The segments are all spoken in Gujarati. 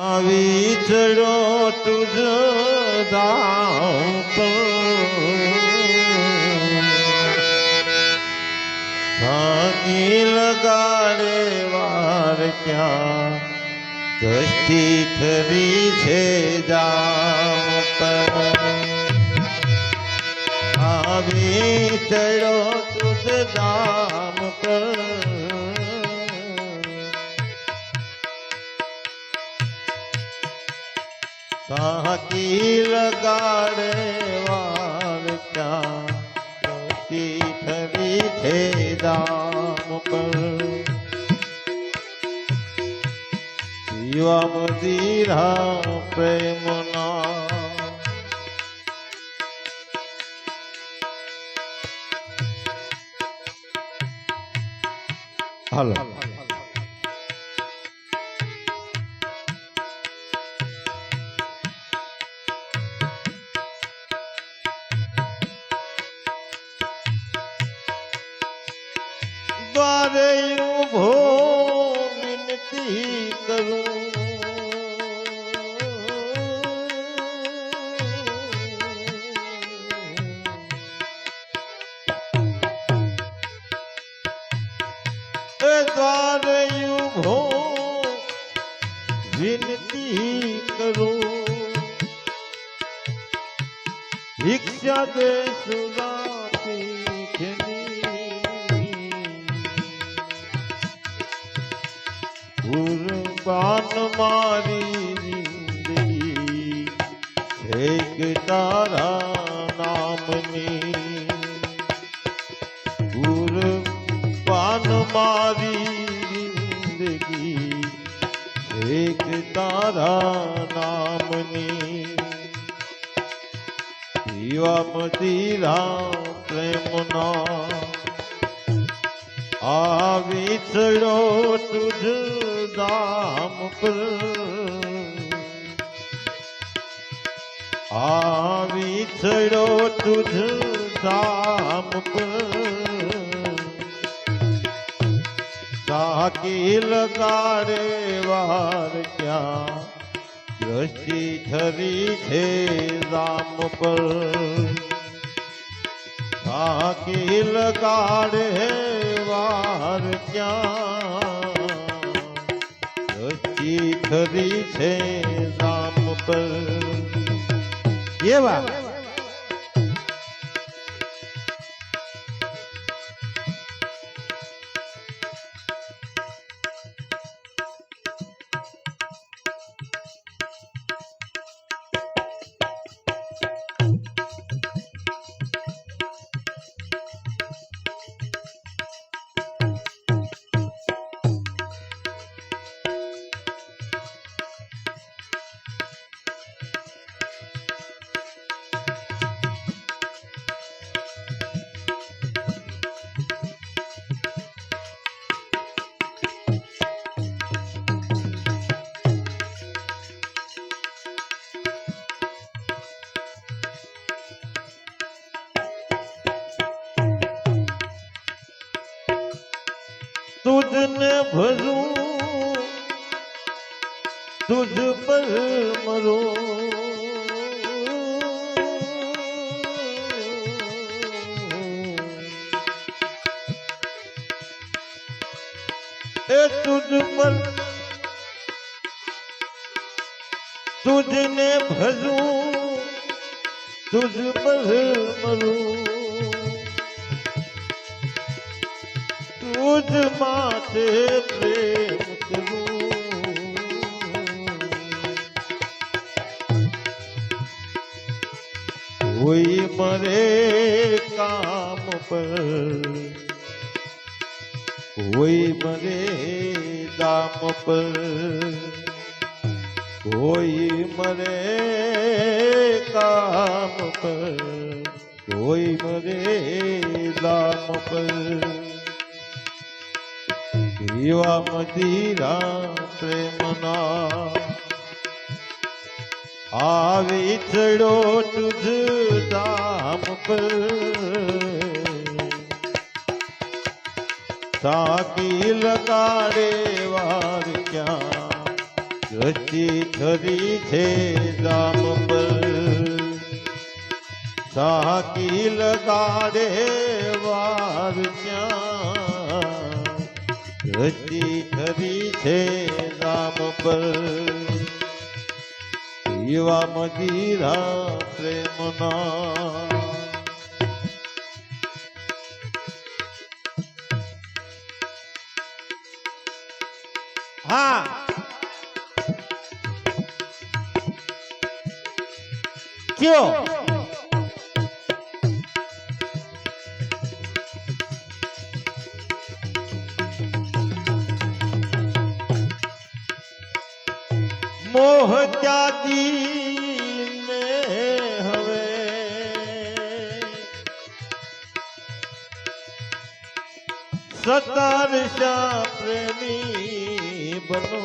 આવી ચડો તુજ થાકી લગાડે વાર ક્યાં? દ્રષ્ટિ થરી છે જામ આવી ચડો તુજ ધામ પર સાકી લગાડે વાર ક્યાં મોતી થરી છે દામ પર પીવા મદીરા દ્વારે ઊભો વિનતી કરું. દ્વારે ઊભો વિનતી કરું. ભિક્ષા દે સુરા કુરબાન મારી જિંદગી, એક તારા નામની. કુરબાન મારી જિંદગી, એક તારા નામની. પીવા રામ પ્રેમના આ વિછડો તુજ દામ પર. આવી ચડો તુજ દામ પર. તાકી લગાડે વાર ક્યાં? દ્રષ્ટિ ઠરી છે રામ પર. તાકી લગાડે વાર ક્યાં? ઠરી છે રામ પર એવા? તુજને ભરું તુજ પર મરો એ તુજ પર તુજને ભરું તુજ પર મરું તુજ માથે કોઈ મરે કામ પર કોઈ મરે દામ પર કોઈ મરે કામ પર કોઈ મરે દામ પર પીવા મદીરા પ્રેમના આવી ચડો તુજ ધામ પર. તાકી લગાડે વાર ક્યાં? રચી ધરી છે રામ પર. સાકી લગાડે વાર ક્યાં? રચી થરી છે રામ પર. એવા મદીરા પ્રેમના. હા. કયો? મોહ ત્યાગી ને હવે સતાર શા પ્રેમી બનો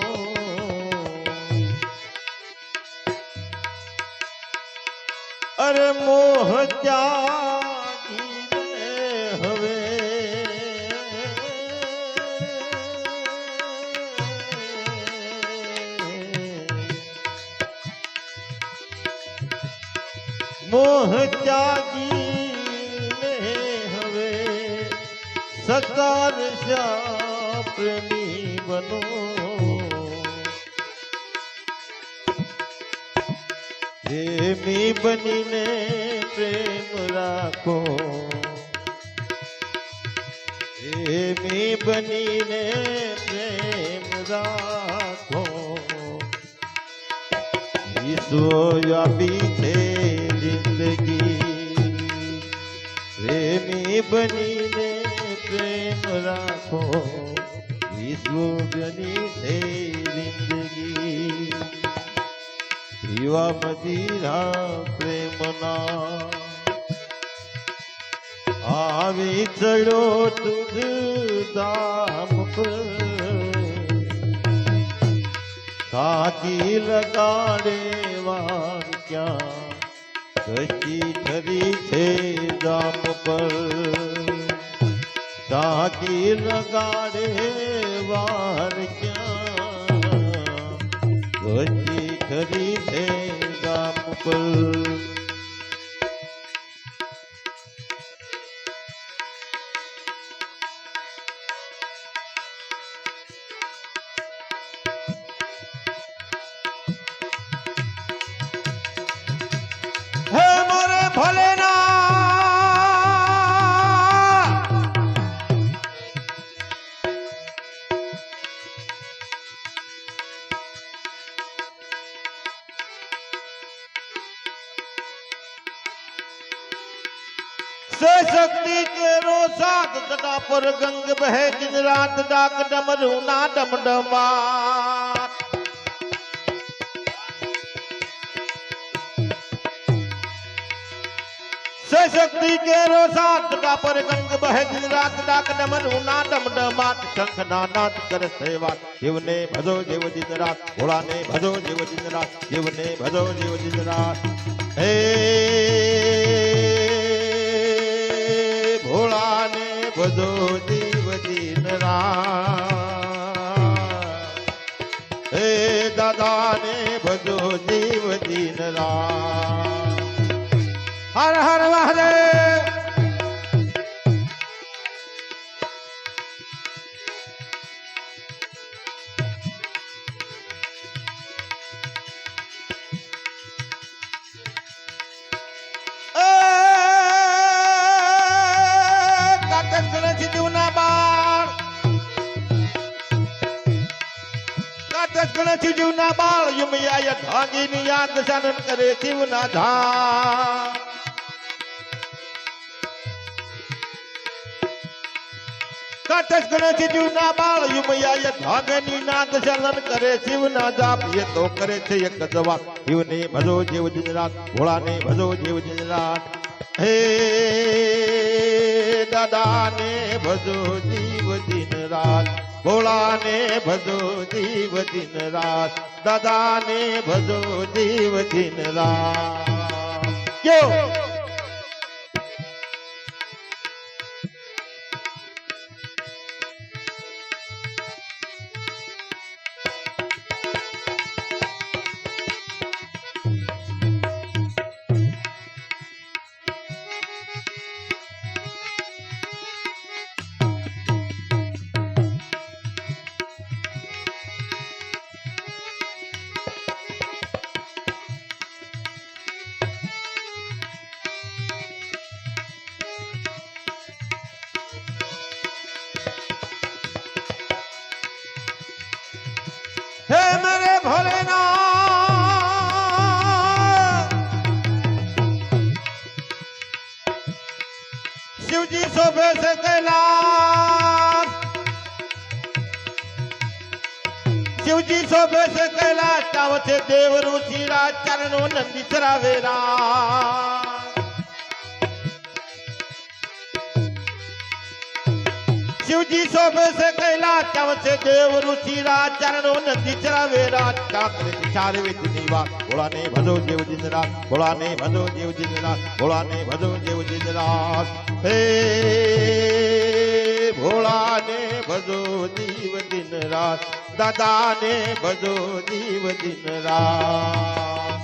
અરે મોહ ત્યાગી મોહ ત્યાગી ને હવે સકાર શાપની બનો પ્રેમી બનીને પ્રેમ રાખો પ્રેમી બનીને પ્રેમ રાખો. ઈશ્વર આપી પ્રેમી બનીને પ્રેમ રાખો. વિશ્વની છે જિંદગી. જીવા મદીરા પ્રેમના. આવી ચડ્યો તુજ ધામ પર. સાકી લગાડે વાર ક્યાં રચી ઠરી છે દામ પર. સાકી લગાડે વાર ક્યાં? રચી ઠરી છે દામ પર. से शक्ति के रोसाद तथा पर गंग बहे, दिन रात डाक शक्ति के रोसात का पर गंग बह, दिन रात डाक डमरू, ना डम डमात शंख नानात कर सेवा शिव ने भजो, जीव दिन रात। घोड़ा ने भजो, जीव दिन रात। शिव ने भजो, जीव दिन रात। हे ભજો જીવ દિન હે દાદા ને બધો જીવ દિન હર હર મહાદેવ. કાટક ગણેશ જીવના બાળ યુમયાય ઢાંગીની યાદ સાનન કરે શિવના ધામ કાટક ગણેશ જીવના બાળ યુમયાય ઢાંગની નાદ સાનન કરે શિવના જાપ એ તો કરે છે એક જવાબ શિવને ભજો જીવ દિન રાત ભોળાને ભજો જીવ દિન રાત હે દાદાને ભજો જીવ દિન રાત ભોળાને ભજો જીવ દિન રાત દાદાને ભજો જીવ દિન રાત. હે મેરે ભોલેનાથ શિવજી શોભે છે કૈલાસ. શિવજી શોભે છે કૈલાસ. ચાવ છે દેવ ઋષિ રાજ ચરણો નંદી ચરાવેરા શિવજી શોભે છે કૈલાસ ચાવ છે દેવ ઋષિ રાજ ચરણો નંદી ચરાવે રાજ કાકરે ચાર વિધની વાત ભોળાને ભજો દેવ દિન રાત ભોળાને ભજો દેવ દિન રાત ભોળાને ભજો દેવ દિન રાત હે ભોળાને ભજો દીવ દિન રાત દાદાને ભજો દીવ દિન રાત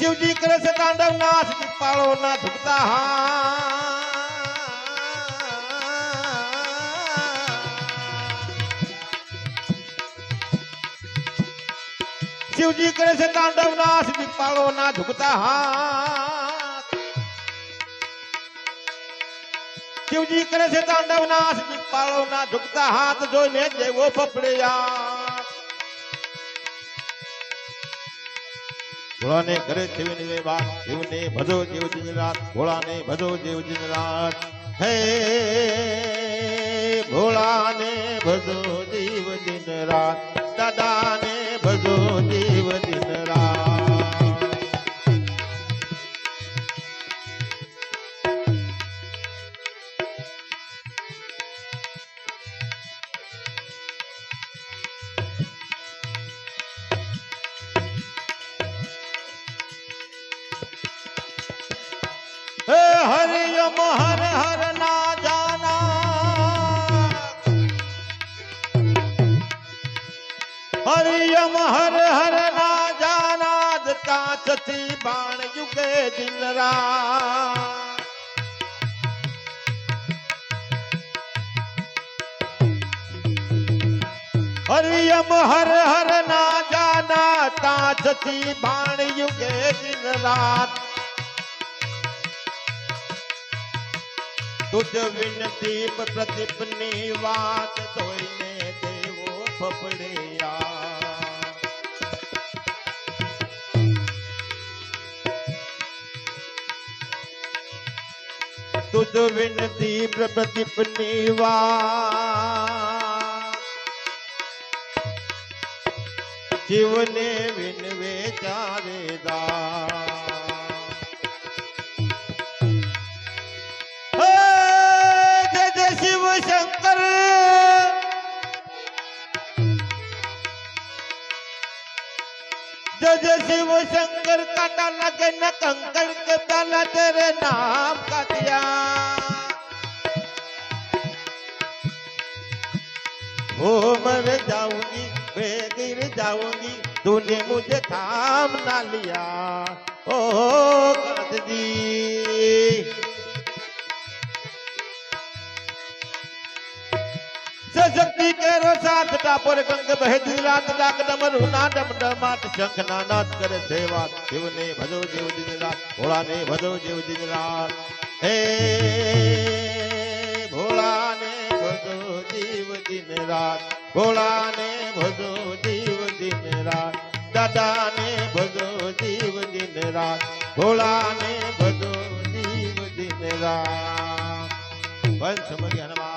શિવજી કરે છે તાંડવ નાશ પાળો ના ઝુકતા શિવજી કરે છે તાંડવ નાશ પાળો ના ઝુકતા હાથ શિવજી કરે છે તાંડવ નાશ પાળો ના ઝુકતા હાથ જોઈને દેવો ફફડ્યા ભોળાને ઘરે શિવની વે વાત શિવને ભજો જીવ દિન રાત ભોળાને ભજો જીવ દિન રાત હે ભોળાને ભજો જીવ દિન રાત हरियम हर हर ना जाना दता सती बाण युगे दिन रात। हरियम हर हर ना जाना ता सती बाण युगे दिन रात। યુગે દિન રાત તુજ વિનતી પ્રદીપની વાત જોઈને દેવો ફફડ્યા તુજ વિનતી પ્રદીપની વાત શિવને વિનવે ચારે जय शिव शंकर काटा लगे न कंकड़ के प्याला तेरे नाम का दिया। ओ मर जाऊँगी मैं गिर जाऊँगी, तूने मुझे थाम ना लिया। ओ कांत जी। સશક્તિ કેરો સાથ ટાપર ગંગ બહેતી રાત ડાક ડમરુ ના ડમ ડમાટ શંખ ના નાદ કરે સેવા શિવને ભજો જીવ દિન રાત ભોળાને ભજો જીવ દિન રાત હે ભોળાને ભજો જીવ દિન રાત ભોળાને ભજો જીવ દિન રાત દાદાને ભજો જીવ દિન રાત ભોળાને ભજો જીવ દિન રાત વંશ મગી હનુમાન